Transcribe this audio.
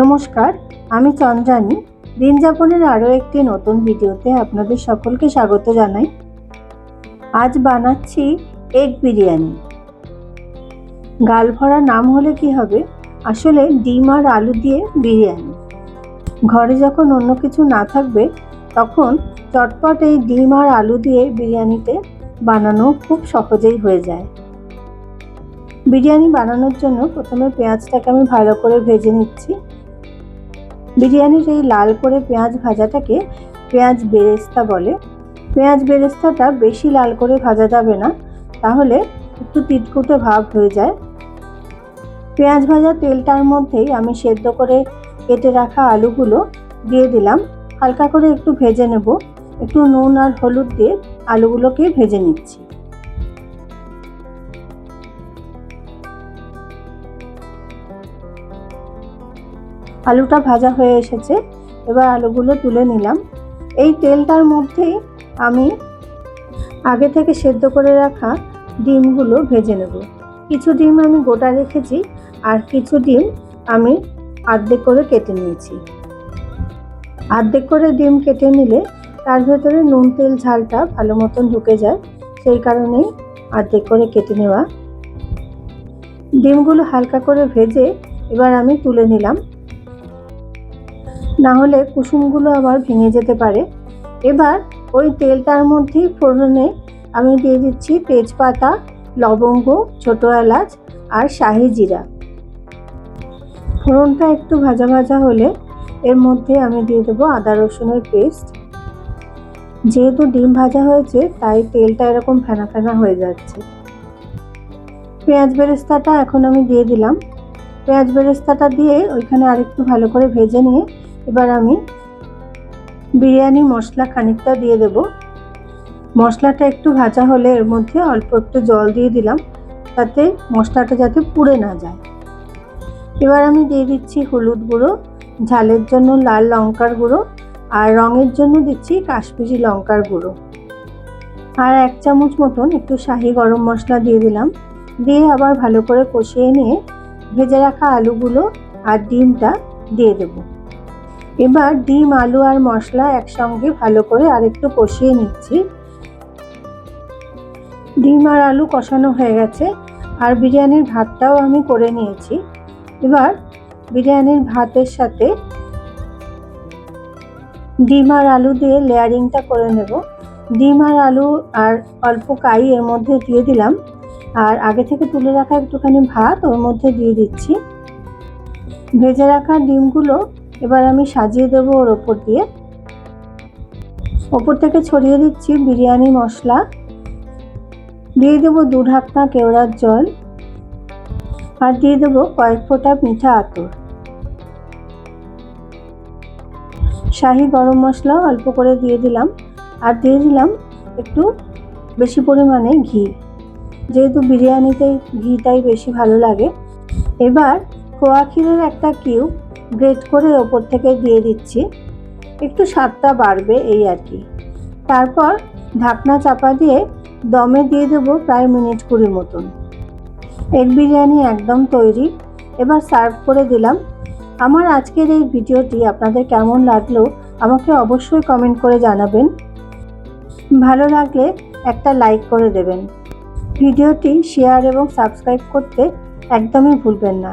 নমস্কার, আমি চন্দ্রানী। দিন যাপনের আরও একটি নতুন ভিডিওতে আপনাদের সকলকে স্বাগত জানাই। আজ বানাচ্ছি এগ বিরিয়ানি। গাল ভরা নাম হলে কি হবে? আসলে ডিম আর আলু দিয়ে বিরিয়ানি। ঘরে যখন অন্য কিছু না থাকবে, তখন চটপট এই ডিম আর আলু দিয়ে বিরিয়ানিতে বানানো খুব সহজেই হয়ে যায়। বিরিয়ানি বানানোর জন্য প্রথমে পেঁয়াজটাকে আমি ভালো করে ভেজে নিচ্ছি। বিরিয়ানির এই লাল করে পেঁয়াজ ভাজাটাকে পেঁয়াজ বেরেস্তা বলে। পেঁয়াজ বেরেস্তাটা বেশি লাল করে ভাজা যাবে না, তাহলে একটু তিটকুটে ভাব হয়ে যায়। পেঁয়াজ ভাজা তেলটার মধ্যেই আমি সেদ্ধ করে কেটে রাখা আলুগুলো দিয়ে দিলাম। হালকা করে একটু ভেজে নেব। একটু নুন আর হলুদ দিয়ে আলুগুলোকে ভেজে নিচ্ছি। আলুটা ভাজা হয়ে এসেছে, এবার আলুগুলো তুলে নিলাম। এই তেলটার মধ্যেই আমি আগে থেকে সেদ্ধ করে রাখা ডিমগুলো ভেজে নেব। কিছু ডিম আমি গোটা রেখেছি, আর কিছু ডিম আমি আর্ধেক করে কেটে নিয়েছি। আর্ধেক করে ডিম কেটে নিলে তার ভেতরে নুন, তেল, ঝালটা ভালো মতন ঢুকে যায়। সেই কারণেই আর্ধেক করে কেটে নেওয়া। ডিমগুলো হালকা করে ভেজে এবার আমি তুলে নিলাম। না হলে কুসুমগুলো আবার ভেঙে যেতে পারে। এবার ওই তেলটার মধ্যেই ফোড়নে আমি দিয়ে দিচ্ছি তেজপাতা, লবঙ্গ, ছোটো এলাচ আর শাহি জিরা। ফোড়নটা একটু ভাজা ভাজা হলে এর মধ্যে আমি দিয়ে দেবো আদা রসুনের পেস্ট। যেহেতু ডিম ভাজা হয়েছে, তাই তেলটা এরকম ফেনা ফেনা হয়ে যাচ্ছে। পেঁয়াজ বেরেস্তাটা এখন আমি দিয়ে দিলাম। পেঁয়াজ বেরেস্তাটা দিয়ে ওইখানে আরেকটু ভালো করে ভেজে নিয়ে এবার আমি বিরিয়ানি মশলা খানিকটা দিয়ে দেব। মশলাটা একটু ভাজা হলে এর মধ্যে অল্প একটু জল দিয়ে দিলাম, তাতে মশলাটা যাতে পুড়ে না যায়। এবার আমি দিয়ে দিচ্ছি হলুদ গুঁড়ো, ঝালের জন্য লাল লঙ্কার গুঁড়ো, আর রঙের জন্য দিচ্ছি কাশ্মীরি লঙ্কার গুঁড়ো। আর এক চামচ মতন একটু শাহি গরম মশলা দিয়ে দিলাম। দিয়ে আবার ভালো করে কষিয়ে নিয়ে ভেজে রাখা আলুগুলো আর ডিমটা দিয়ে দেবো। এবার ডিম, আলু আর মশলা একসঙ্গে ভালো করে আরেকটু কষিয়ে নিচ্ছি। ডিম আর আলু কষানো হয়ে গেছে, আর বিরিয়ানির ভাতটাও আমি করে নিয়েছি। এবার বিরিয়ানির ভাতের সাথে ডিম আর আলু দিয়ে লেয়ারিংটা করে নেব। ডিম আর আলু আর অল্প কাই এর মধ্যে দিয়ে দিলাম, আর আগে থেকে তুলে রাখা একটুখানি ভাত ওর মধ্যে দিয়ে দিচ্ছি। ভেজে রাখা ডিমগুলো এবার আমি সাজিয়ে দেবো ওর ওপর দিয়ে। ওপর থেকে ছড়িয়ে দিচ্ছি বিরিয়ানি মশলা। দিয়ে দেবো দু ঢাকনা কেওড়ার জল। আর দিয়ে দেবো কয়েক ফোঁটা মিঠা আতর। শাহি গরম মশলা অল্প করে দিয়ে দিলাম। আর দিয়ে দিলাম একটু বেশি পরিমাণে ঘি। যেহেতু বিরিয়ানিতে ঘিটাই বেশি ভালো লাগে। এবার খোয়া ক্ষীরের একটা কিউব গ্রেট করে ওপর থেকে দিয়ে দিচ্ছি। একটু স্বাদটা বাড়বে এই আর কি। তারপর ঢাকনা চাপা দিয়ে দমে দিয়ে দেবো প্রায় মিনিট কুড়ি মতন। এগ বিরিয়ানি একদম তৈরি। এবার সার্ভ করে দিলাম। আমার আজকের এই ভিডিওটি আপনাদের কেমন লাগল আমাকে অবশ্যই কমেন্ট করে জানাবেন। ভালো লাগলে একটা লাইক করে দেবেন। ভিডিওটি শেয়ার এবং সাবস্ক্রাইব করতে একদমই ভুলবেন না।